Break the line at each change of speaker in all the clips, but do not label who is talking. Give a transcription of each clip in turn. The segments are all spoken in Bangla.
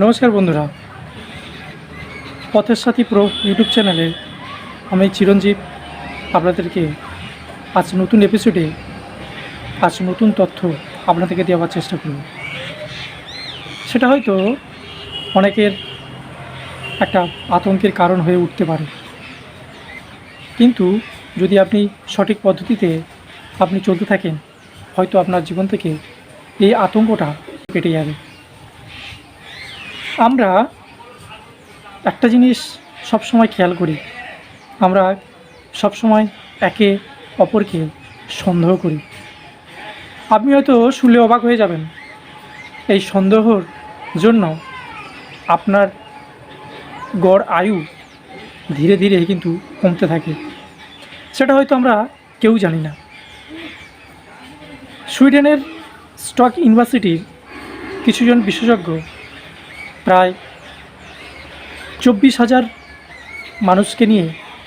নমস্কার বন্ধুরা। পথের সাথী প্রো ইউটিউব চ্যানেলে আমি চিরঞ্জীব। আপনাদেরকে আজ নতুন এপিসোডে আজ নতুন তথ্য আপনাদেরকে দেওয়ার চেষ্টা করব। সেটা হয়তো অনেকের একটা আতঙ্কের কারণ হয়ে উঠতে পারে। কিন্তু যদি আপনি সঠিক পদ্ধতিতে আপনি চলতে থাকেন, হয়তো আপনার জীবন থেকে এই আতঙ্কটা কেটে যাবে। আমরা একটা জিনিস সব সময় খেয়াল করি। আমরা সব সময় একে অপরকে সন্দেহ করি। আপনি হয়তো শুনলে অবাক হয়ে যাবেন, এই সন্দেহর জন্য আপনার গড় আয়ু ধীরে ধীরে কিন্তু কমতে থাকে। সেটা হয়তো আমরা কেউ জানি না। সুইডেনের স্টক ইউনিভার্সিটির কিছুজন বিশেষজ্ঞ প্রায় চব্বিশ হাজার মানুষকে নিয়ে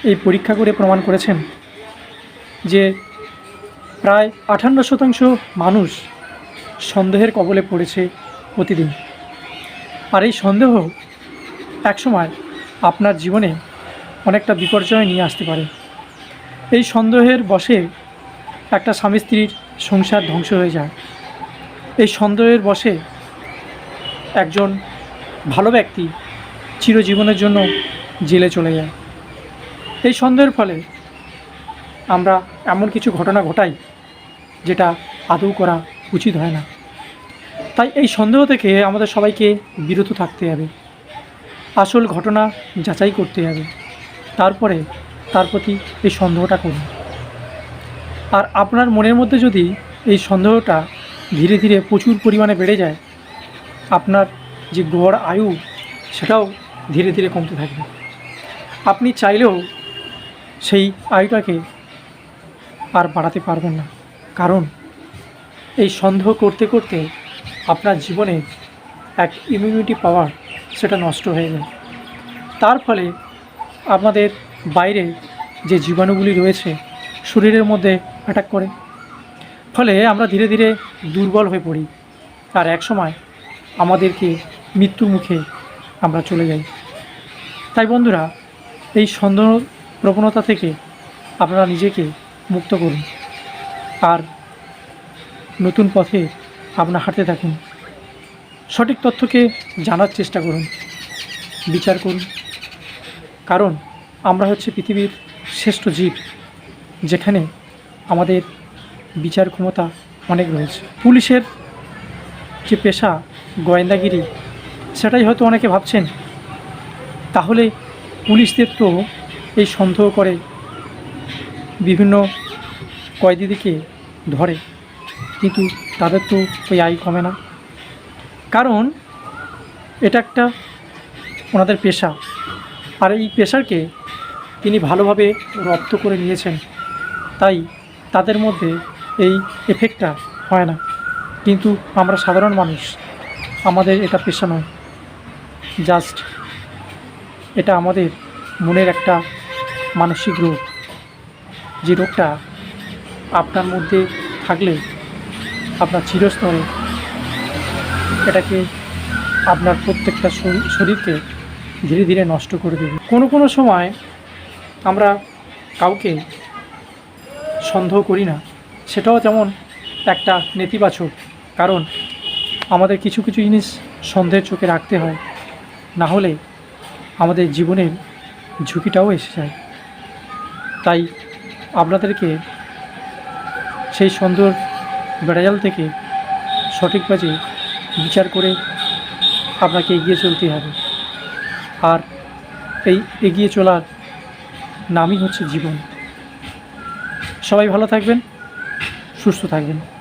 এই পরীক্ষা করে প্রমাণ করেছেন যে প্রায় আঠান্ন শতাংশ মানুষ সন্দেহের কবলে পড়েছে প্রতিদিন। আর এই সন্দেহ একসময় আপনার জীবনে অনেকটা বিপর্যয় নিয়ে আসতে পারে। এই সন্দেহের বশে একটা স্বামী স্ত্রীর সংসার ধ্বংস হয়ে যায়। এই সন্দেহের বশে একজন ভালো ব্যক্তি চিরজীবনের জন্য জেলে চলে যায়। এই সন্দেহের ফলে আমরা এমন কিছু ঘটনা ঘটাই যেটা আদৌ করা উচিত হয় না। তাই এই সন্দেহ থেকে আমাদের সবাইকে বিরত থাকতে হবে। আসল ঘটনা যাচাই করতে হবে। তারপরে তার প্রতি এই সন্দেহটা করুন। আর আপনার মনের মধ্যে যদি এই সন্দেহটা ধীরে ধীরে প্রচুর পরিমাণে বেড়ে যায়, আপনার যে গড় আয়ু, সেটাও ধীরে ধীরে কমতে থাকবে। আপনি চাইলেও সেই আয়ুটাকে আর বাড়াতে পারবেন না। কারণ এই সন্দেহ করতে করতে আপনার জীবনে এক ইমিউনিটি পাওয়ার সেটা নষ্ট হয়ে যায়। তার ফলে আমাদের বাইরে যে জীবাণুগুলি রয়েছে, শরীরের মধ্যে অ্যাটাক করে। ফলে আমরা ধীরে ধীরে দুর্বল হয়ে পড়ি। আর এক সময় আমাদেরকে মৃত্যুর মুখে আমরা চলে যাই। তাই বন্ধুরা, এই সন্দেহ প্রবণতা থেকে আপনারা নিজেকে মুক্ত করুন। আর নতুন পথে আপনার হাঁটতে থাকুন। সঠিক তথ্যকে জানার চেষ্টা করুন। বিচার করুন। কারণ আমরা হচ্ছে পৃথিবীর শ্রেষ্ঠ জীব, যেখানে আমাদের বিচার ক্ষমতা অনেক রয়েছে। পুলিশের যে পেশা, গোয়েন্দাগিরি সেটাই হয়তো অনেকে ভাবছেন। তাহলে পুলিশদের তো এই সন্দেহ করে বিভিন্ন কয়েদিদিকে ধরে, কিন্তু তাদের তো ওই আয় কমে না। কারণ এটা একটা ওনাদের পেশা। আর এই পেশাকে তিনি ভালোভাবে রপ্ত করে নিয়েছেন। তাই তাদের মধ্যে এই এফেক্টটা হয় না। কিন্তু আমরা সাধারণ মানুষ, আমাদের এটা পেশা নয়। জাস্ট এটা আমাদের মনের একটা মানসিক রোগ। যে রোগটা আপনার মধ্যে থাকলে আপনার চিরস্তরে এটাকে আপনার প্রত্যেকটা শরী- শরীরকে ধীরে ধীরে নষ্ট করে দেবে। কোনো কোনো সময় আমরা কাউকে সন্দেহ করি না। সেটাও যেমন একটা নেতিবাচক, কারণ আমাদের কিছু কিছু জিনিস সন্দেহের চোখে রাখতে হয়। না হলে আমাদের জীবনের ঝুঁকিটাও এসে যায়। তাই আপনাদেরকে সেই সন্দেহ বেড়াজাল থেকে সঠিক কাজে বিচার করে আপনাকে এগিয়ে চলতে হবে। আর এই এগিয়ে চলার নামই হচ্ছে জীবন। সবাই ভালো থাকবেন, সুস্থ থাকবেন।